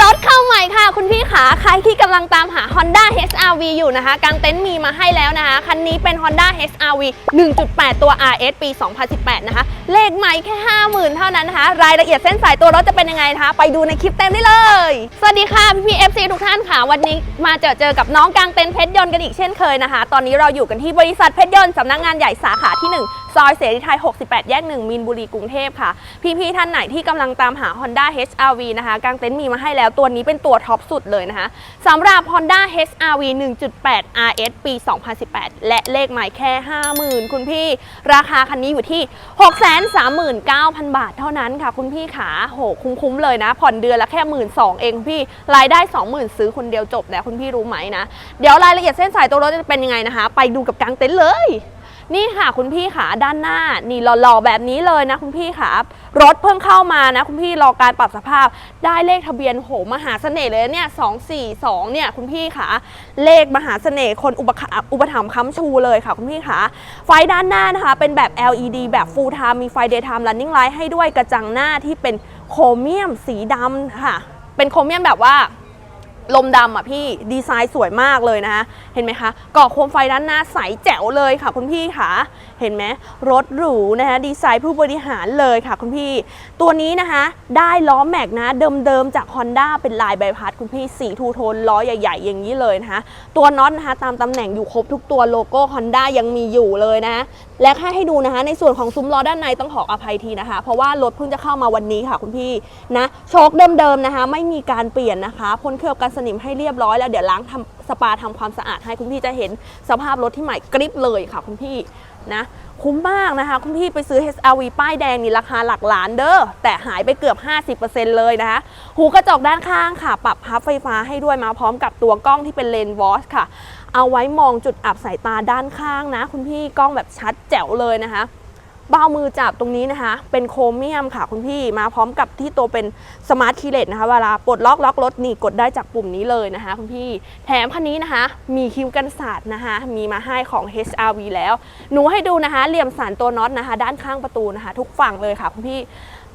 รถเข้าใหม่ค่ะ คุณพี่ขาใครที่กำลังตามหา Honda HRV อยู่นะคะกางเต็นท์มีมาให้แล้วนะคะ คันนี้เป็น Honda HRV 1.8 ตัว RS ปี 2018 นะคะ เลขใหม่แค่ 50,000 เท่านั้นนะคะ รายละเอียดเส้นสายตัวรถจะเป็นยังไงนะคะ ไปดูในคลิปเต็มได้เลย สวัสดีค่ะ พี่พี FC ทุกท่านค่ะ วันนี้มาเจอเจอกับน้องกางเต็นท์เพชรยนต์กันอีกเช่นเคยนะคะ ตอนนี้เราอยู่กันที่บริษัทเพชรยนต์สำนักงานใหญ่สาขาที่ 1ซอยเสรีไทย 68 แยก 1 มีนบุรี กรุงเทพค่ะ พี่ๆท่านไหนที่กำลังตามหา Honda HRV นะคะกางเต็นท์มีมาให้แล้วตัวนี้เป็นตัวท็อปสุดเลยนะคะสำหรับ Honda HRV 1.8 RS ปี 2018 และเลขหมายแค่ 50,000 คุณพี่ ราคาคันนี้อยู่ที่ 639,000 บาทเท่านั้นค่ะ คุณพี่ขาโหคุ้มๆเลยนะ ผ่อนเดือนละแค่ 12,000เองคุณพี่ รายได้ 20,000 ซื้อคนเดียวจบแล้วคุณพี่รู้ไหมนะ เดี๋ยวรายละเอียดเส้นสายตัวรถจะเป็นยังไงนะคะ ไปดูกับกางเต็นท์เลย นี่ค่ะคุณพี่ขาด้านหน้านี่หล่อๆแบบนี้เลยนะคุณพี่ขารถเพิ่งเข้ามานะคุณพี่รอการปรับสภาพ ได้เลขทะเบียนโหมหาเสน่ห์เลยเนี่ย242เนี่ยคุณพี่ขาเลขมหาเสน่ห์คนอุปอุปถัมภ์ค้ำชูเลยค่ะคุณพี่ขาไฟด้านหน้านะคะ เป็นแบบ LED แบบ full time มีไฟ daytime running light ให้ด้วยกระจังหน้าที่เป็นโครเมียมสีดำค่ะ เป็นโครเมียมแบบว่า ลมดำอะพี่ดีไซน์สวยมากเลยนะคะเห็นไหมคะก่อโคมไฟด้านหน้าใสแจ๋วเลยค่ะคุณพี่ค่ะเห็นไหมรถหรูนะคะดีไซน์ผู้บริหารเลยค่ะคุณพี่ ตัวนี้นะคะได้ล้อแม็กนะเดิมๆจาก Honda เป็นลายใบพัดคุณพี่สีทูโทนล้อใหญ่ๆ อย่างนี้เลยนะคะตัวน็อตนะคะตามตำแหน่งอยู่ครบทุกตัวโลโก้ Honda ยังมีอยู่เลยนะและแค่ให้ดูนะคะในส่วนของซุ้มล้อด้านในต้องขออภัยทีนะคะ เพราะว่ารถเพิ่งจะเข้ามาวันนี้ค่ะคุณพี่นะโชคเดิมๆนะคะ ไม่มีการเปลี่ยนนะคะพ่นเคลือบกันสนิมให้เรียบร้อยแล้วเดี๋ยวล้างทำสปาทำความสะอาดให้คุณพี่จะเห็นสภาพรถที่ใหม่กริบเลยค่ะคุณพี่ นะคุ้มมากนะคะคุณพี่ไปซื้อ HRV ป้ายแดงนี่ราคาหลักล้านเด้อแต่หายไปเกือบ 50%เลยนะคะ หูกระจกด้านข้างค่ะ ปรับพับไฟฟ้าให้ด้วยมาพร้อมกับตัวกล้องที่เป็นเลนส์วอชค่ะ เอาไว้มองจุดอับสายตาด้านข้างนะ คุณพี่กล้องแบบชัดแจ๋วเลยนะคะ เบ้ามือจับตรงนี้นะคะ เป็นโครเมียมค่ะคุณพี่มาพร้อมกับที่ตัวเป็นสมาร์ทคีเลสนะคะเวลาปลดล็อกล็อกรถนี่กดได้จากปุ่มนี้เลยนะคะคุณพี่แถมคันนี้นะคะ มีคิ้วกันศาสตร์นะคะ มีมาให้ของ HRV แล้ว หนูให้ดูนะคะ เหลี่ยมสันตัวน็อตนะคะ ด้านข้างประตูนะคะ ทุกฝั่งเลยค่ะคุณพี่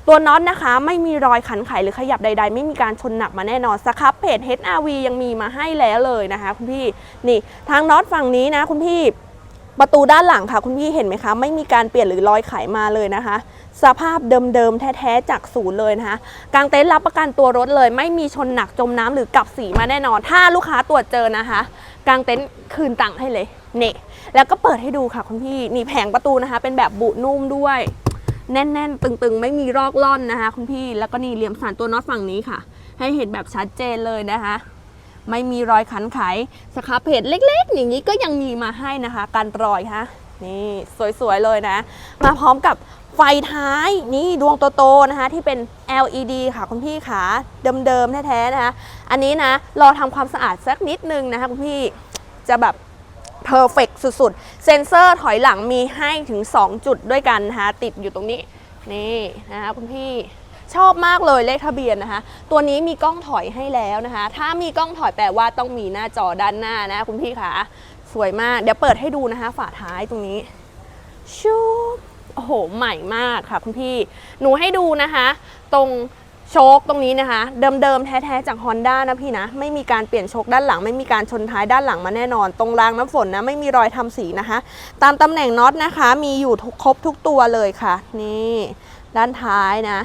ตัวน็อตนะคะ ไม่มีรอยขันไขหรือขยับใด ๆ ไม่มีการชนหนักมาแน่นอนสครับเพจ HRV ยังมีมาให้แล้วเลยนะคะ คุณพี่นี่ทางน็อตฝั่งนี้นะคุณพี่ ประตูด้านหลังค่ะคุณพี่เห็นไหมคะ ไม่มีการเปลี่ยนหรือรอยไขมาเลยนะคะ สภาพเดิมๆ แท้ๆ จากศูนย์เลยนะคะกางเต็นท์รับประกันตัวรถเลย ไม่มีชนหนักจมน้ำหรือกลับสีมาแน่นอน ถ้าลูกค้าตรวจเจอนะคะ กางเต็นท์คืนตังค์ให้เลยเนี่แล้วก็เปิดให้ดูค่ะคุณพี่นี่แผงประตูนะคะ เป็นแบบบุนุ่มด้วย แน่นๆ ตึงๆ ไม่มีรอกล่อนนะคะ คุณพี่แล้วก็นี่เหลี่ยมสันตัวน็อตฝั่งนี้ค่ะ ให้เห็นแบบชัดเจนเลยนะคะ ไม่มีรอยขันไขสครับเพจเล็กๆ อย่างนี้ก็ยังมีมาให้นะคะการรอยฮะนี่สวยๆเลยนะ มาพร้อมกับไฟท้ายนี่ดวงโตๆนะคะ ที่เป็น LED ค่ะคุณพี่ขาเดิมๆแท้ๆนะคะอันนี้นะรอทำความสะอาดสักนิดนึงนะคะคุณพี่จะแบบเพอร์เฟกสุดๆ เซ็นเซอร์ถอยหลังมีให้ถึง 2 จุดด้วยกันนะคะติดอยู่ตรงนี้ นี่นะคะคุณพี่ ชอบมากเลยเลขทะเบียนนะคะ ตัวนี้มีกล้องถอยให้แล้วนะคะ ถ้ามีกล้องถอยแปลว่าต้องมีหน้าจอด้านหน้านะคุณพี่คะสวยมาก เดี๋ยวเปิดให้ดูนะคะ ฝาท้ายตรงนี้ชูโอ้โห ใหม่มากค่ะคุณพี่ หนูให้ดูนะคะ ตรงโชคตรงนี้นะคะ เดิมๆแท้ๆจาก Honda นะพี่นะ ไม่มีการเปลี่ยนโชคด้านหลัง ไม่มีการชนท้ายด้านหลังมาแน่นอน ตรงรางน้ำฝนนะไม่มีรอยทำสีนะคะ ตามตำแหน่งน็อตนะคะ มีอยู่ทุกครบทุกตัวเลยค่ะ นี่ ด้านท้ายนะ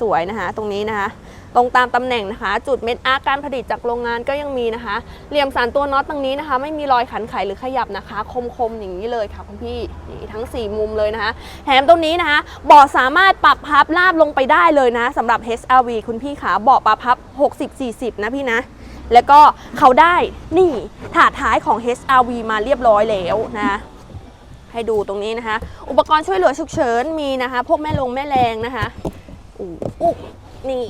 สวยๆนะคะตรงนี้นะคะตรงตามตำแหน่งนะคะ จุดเม็ดอาร์การผลิตจากโรงงานก็ยังมีนะคะ เหลี่ยมสันตัวน็อตตรงนี้นะคะ ไม่มีรอยขันไขหรือขยับนะคะ คมๆอย่างนี้เลยค่ะคุณพี่นี่ทั้ง 4 มุมเลยนะคะแถมตรงนี้นะคะเบาะสามารถปรับพับลาบลงไปได้เลยนะสำหรับ HRV คุณพี่ขาเบาะปรับพับ 60-40 นะพี่นะแล้วก็เขาได้นี่ถาดท้ายของ HRV มาเรียบร้อยแล้วนะ ให้ดูตรงนี้นะคะ อุปกรณ์ช่วยเหลือฉุกเฉินมีนะคะ พวกแม่ลงแม่แรงนะคะอู้อู้นี่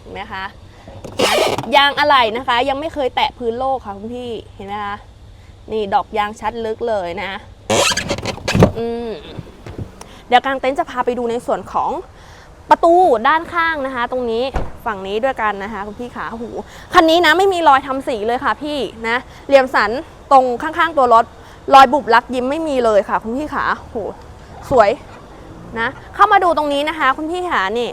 เห็นไหมคะยางอะไหล่นะคะ ยังไม่เคยแตะพื้นโลกค่ะคุณพี่เห็นไหมคะนี่ดอกยางชัดลึกเลยนะอืมเดี๋ยวกลางเต็นท์จะพาไปดูในส่วนของประตูด้านข้างนะคะ ตรงนี้ฝั่งนี้ด้วยกันนะคะ คุณพี่ขาหูคันนี้นะไม่มีรอยทำสีเลยค่ะพี่นะเหลี่ยมสันตรงข้างๆตัวรถ รอยบุบลักยิ้มไม่มีเลยค่ะ คุณพี่ขาโหสวยนะเข้ามาดูตรงนี้นะคะ คุณพี่ขานี่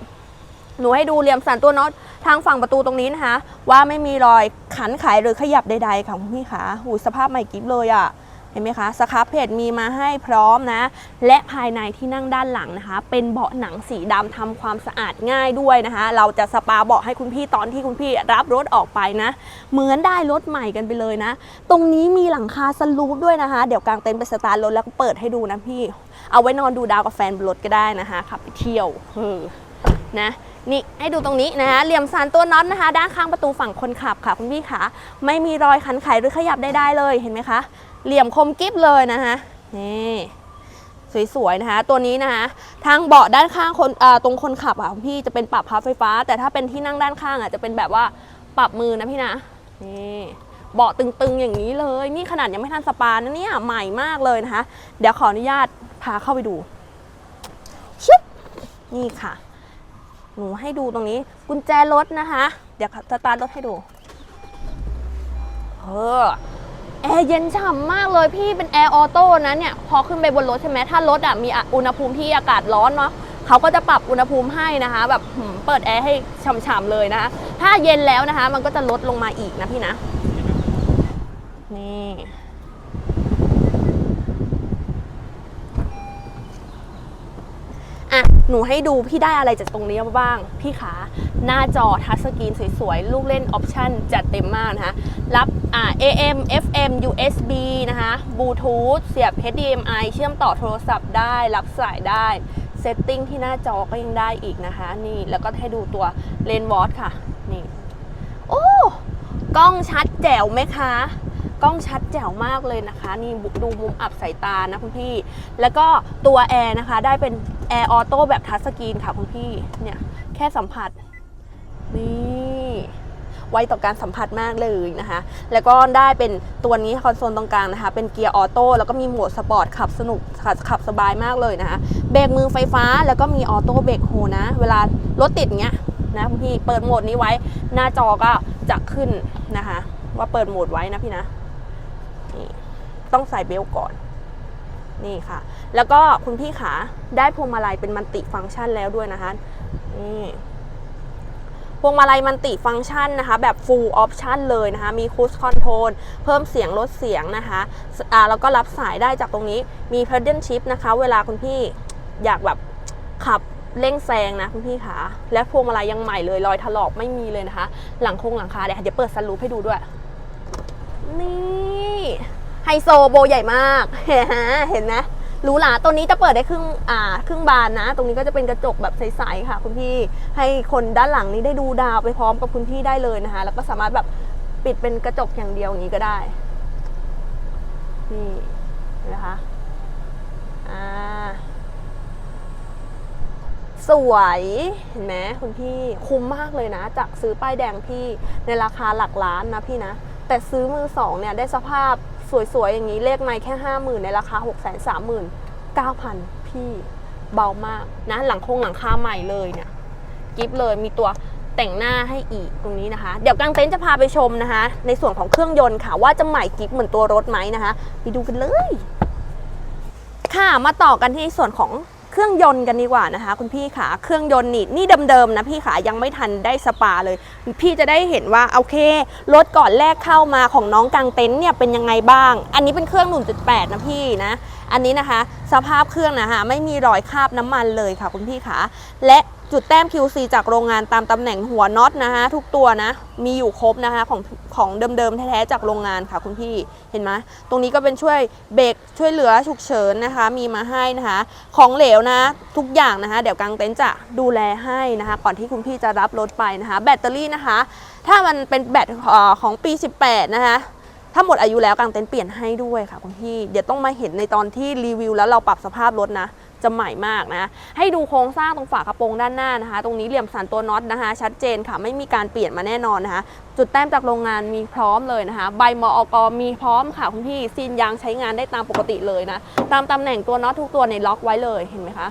หนูให้ดูเหลี่ยมสันตัวน็อตทางฝั่งประตูตรงนี้นะคะ ว่าไม่มีรอยขันไขหรือขยับใดๆค่ะคุณพี่ขาโหูสภาพใหม่กิ๊บเลยอะ่ะ เห็นไหมคะสครับเพจมีมาให้พร้อมนะ และภายในที่นั่งด้านหลังนะคะ เป็นเบาะหนังสีดำทำความสะอาดง่ายด้วยนะคะ เราจะสปาเบาะให้คุณพี่ตอนที่คุณพี่รับรถออกไปนะ เหมือนได้รถใหม่กันไปเลยนะ ตรงนี้มีหลังคาสลูปด้วยนะคะ เดี๋ยวกลางเต็นท์ไปสตาร์ทรถแล้วก็เปิดให้ดูนะพี่ เอาไว้นอนดูดาวกับแฟนบนรถก็ได้นะคะขับไปเที่ยวเออนะนี่ให้ดูตรงนี้นะคะเหลี่ยมสันตัวน็อตนะคะ ด้านข้างประตูฝั่งคนขับค่ะคุณพี่ขาไม่มีรอยขันไขหรือขยับได้ได้เลยเห็นไหมคะ เหลี่ยมคมกริบเลยนะคะนี่สวยๆนะคะ ตัวนี้นะคะทางเบาะด้านข้างคนตรงคนขับอะพี่จะเป็นปรับพับไฟฟ้า แต่ถ้าเป็นที่นั่งด้านข้างอะจะเป็นแบบว่าปรับมือนะพี่นะนี่เบาะตึงๆอย่างนี้เลย นี่ขนาดยังไม่ทันสปานะเนี่ยใหม่มากเลยนะคะ เดี๋ยวขออนุญาตพาเข้าไปดูชิบนี่ค่ะ หนูให้ดูตรงนี้ กุญแจรถนะคะ เดี๋ยวสตาร์ทรถให้ดูเออ แอร์เย็นฉ่ำมากเลยพี่เป็นแอร์ออโต้นะเนี่ยพอขึ้นไปบนรถใช่ไหมถ้ารถอะมีอุณหภูมิที่อากาศร้อนเนาะเขาก็จะปรับอุณหภูมิให้นะคะ แบบเปิดแอร์ให้ฉ่ำๆเลยนะคะ ถ้าเย็นแล้วนะคะ มันก็จะลดลงมาอีกนะพี่นะ นี่อะหนูให้ดูพี่ได้อะไรจากตรงนี้บ้าง พี่ขา หน้าจอทัชสกรีนสวยๆ ลูกเล่นออปชั่นจัดเต็มมากนะคะ รับ AM FM USB นะคะบลูทูธเสียบ HDMI เชื่อมต่อโทรศัพท์ได้ รับสายได้เซตติ้งที่หน้าจอก็ยังได้อีกนะคะ นี่แล้วก็ให้ดูตัวเลนวอตค่ะ นี่โอ้กล้องชัดแจ๋วไหมคะกล้องชัดแจ๋วมากเลยนะคะ นี่ดูมุมอับสายตานะคุณพี่ แล้วก็ตัวแอร์นะคะ ได้เป็นแอร์ออโต้แบบทัชสกรีนค่ะคุณพี่เนี่ยแค่สัมผัส นี่ไวต่อการสัมผัสมากเลยนะคะ แล้วก็ได้เป็นตัวนี้คอนโซลตรงกลางนะคะ เป็นเกียร์ออโต้แล้วก็มีโหมดสปอร์ตขับสนุกขับขับสบายมากเลยนะคะ เบรกมือไฟฟ้าแล้วก็มีออโต้เบรกโฮนะ เวลารถติดเงี้ยนะพี่เปิดโหมดนี้ไว้ หน้าจอก็จะขึ้นนะคะ ว่าเปิดโหมดไว้นะพี่นะนี่ต้องใส่เบลก่อนนี่ค่ะ แล้วก็คุณพี่ขาได้พวงมาลัยเป็นมันติฟังก์ชันแล้วด้วยนะคะนี่ พวงมาลัยมันติฟังก์ชันนะคะ แบบ full option เลยนะคะ มี cruise control เพิ่มเสียงลดเสียงนะคะอ่าแล้วก็รับสายได้จากตรงนี้มี pedal shift นะคะ เวลาคุณพี่อยากแบบขับเร่งแซงนะคุณพี่ขาและพวงมาลัยยังใหม่เลยรอยถลอกไม่มีเลยนะคะ หลังคงหลังคาเดี๋ยวเดี๋ยวเปิดสลูปให้ดูด้วย นี่ไฮโซโบใหญ่มากเห็นไหม หรูหราตัวนี้จะเปิดได้ครึ่งอ่าครึ่งบานนะ ตรงนี้ก็จะเป็นกระจกแบบใสๆค่ะ คุณพี่ให้คนด้านหลังนี้ได้ดูดาวไปพร้อมกับคุณพี่ได้เลยนะคะ แล้วก็สามารถแบบปิดเป็นกระจกอย่างเดียวอย่างนี้ก็ได้นี่นะคะอ่าสวยเห็นไหมคุณพี่คุ้มมากเลยนะ จากซื้อป้ายแดงพี่ในราคาหลักล้านนะพี่นะ แต่ซื้อมือสองเนี่ยได้สภาพ สวยๆ อย่างนี้เลขไม้แค่ 5 0,000 ในราคา 6 3 9 0 0 0 พี่เบามากนะ หลังคงหลังคาใหม่เลยเนี่ยกิฟเลยมีตัวแต่งหน้าให้อีกตรงนี้นะคะ เดี๋ยวกางเต็นท์จะพาไปชมนะคะ ในส่วนของเครื่องยนต์ค่ะ ว่าจะใหม่กิฟเหมือนตัวรถไหมนะคะ ไปดูกันเลย ค่ะมาต่อกันที่ส่วนของ เครื่องยนต์กันดีกว่านะคะ คุณพี่ขาเครื่องยนต์นี่นี่เดิมๆนะพี่ขายังไม่ทันได้สปาเลย พี่จะได้เห็นว่าโอเครถก่อนแรกเข้ามาของน้องกางเต็นท์เนี่ยเป็นยังไงบ้าง อันนี้เป็นเครื่อง 1.8 นะพี่นะ อันนี้นะคะ สภาพเครื่องนะคะไม่มีรอยคราบน้ำมันเลยค่ะคุณพี่ขาและ จุดแต้ม QC จากโรงงานตามตำแหน่งหัวน็อตนะคะทุกตัวนะ มีอยู่ครบนะคะของของเดิมๆแท้ๆจากโรงงานค่ะคุณพี่เห็นไหมตรงนี้ก็เป็นช่วยเบรกช่วยเหลือฉุกเฉินนะคะ มีมาให้นะคะ ของเหลวนะ ทุกอย่างนะคะ เดี๋ยวกางเต็นท์จะดูแลให้นะคะ ก่อนที่คุณพี่จะรับรถไปนะคะ แบตเตอรี่นะคะ ถ้ามันเป็นแบตเอ่อของปี 18 นะคะถ้าหมดอายุแล้วกางเต็นท์เปลี่ยนให้ด้วยค่ะคุณพี่ เดี๋ยวต้องมาเห็นในตอนที่รีวิวแล้วเราปรับสภาพรถนะ จะใหม่มากนะ ให้ดูโครงสร้างตรงฝากระโปรงด้านหน้านะคะ ตรงนี้เหลี่ยมสันตัวน็อตนะคะ ชัดเจนค่ะ ไม่มีการเปลี่ยนมาแน่นอนนะคะ จุดแต้มจากโรงงานมีพร้อมเลยนะคะ ใบมออกมีพร้อมค่ะคุณพี่ซีนยางใช้งานได้ตามปกติเลยนะ ตามตำแหน่งตัวน็อตทุกตัวในล็อกไว้เลยเห็นไหมคะ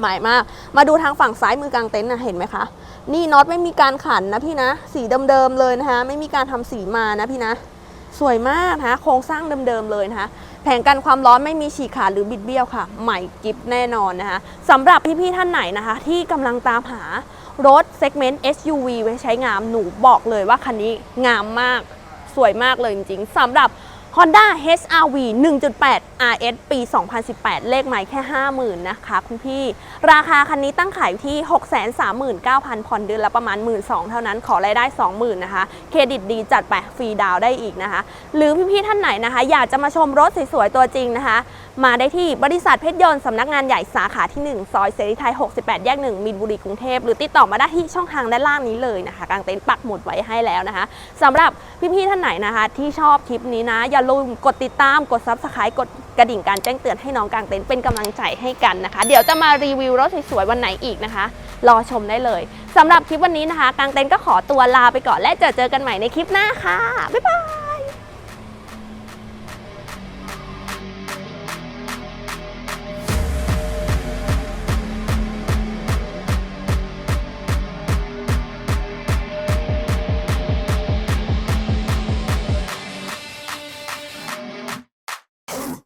ใหมายมาก มาดูทางฝั่งซ้ายมือกลางเต็นท์นะเห็นไหมคะ นี่น็อตไม่มีการขันนะพี่นะ สีเดิมๆเลยนะคะ ไม่มีการทำสีมานะพี่นะ สวยมากนะคะโครงสร้างเดิมๆเลยนะคะแผงกันความร้อนไม่มีฉีกขาดหรือบิดเบี้ยวค่ะ ใหม่กิฟแน่นอนนะคะสำหรับพี่ๆท่านไหนนะคะ ที่กำลังตามหารถเซกเมนต์ SUV ไว้ใช้งามหนูบอกเลยว่าคันนี้งามมากสวยมากเลยจริงๆสำหรับ Honda HRV 1.8 RS ปี 2018 เลขหมายแค่ 50,000 นะคะคุณพี่ ราคาคันนี้ตั้งขายที่ 639,000 ผ่อนเดือนละประมาณ 12,000 เท่านั้น ขอรายได้ 20,000 นะคะ เครดิตดีจัดไปฟรีดาวได้อีกนะคะ หรือพี่ ๆ ท่านไหนนะคะ อยากจะมาชมรถสวย ๆ ตัวจริงนะคะ มาได้ที่บริษัทเพชรยนต์สำนักงานใหญ่สาขาที่ 1 ซอยเสรีไทย 68 แยก 1 มีนบุรีกรุงเทพ หรือติดต่อมาได้ที่ช่องทางด้านล่างนี้เลยนะคะกางเต็นท์ปักหมุดไว้ให้แล้วนะคะสำหรับพี่ๆท่านไหนนะคะ ที่ชอบคลิปนี้นะอย่าลืมกดติดตามกด subscribe กดกระดิ่งการแจ้งเตือนให้น้องกางเต็นท์เป็นกำลังใจให้กันนะคะ เดี๋ยวจะมารีวิวรถสวยๆวันไหนอีกนะคะ รอชมได้เลยสำหรับคลิปวันนี้นะคะ กางเต็นท์ก็ขอตัวลาไปก่อนและเจอเจอกันใหม่ในคลิปหน้าค่ะบ๊ายบาย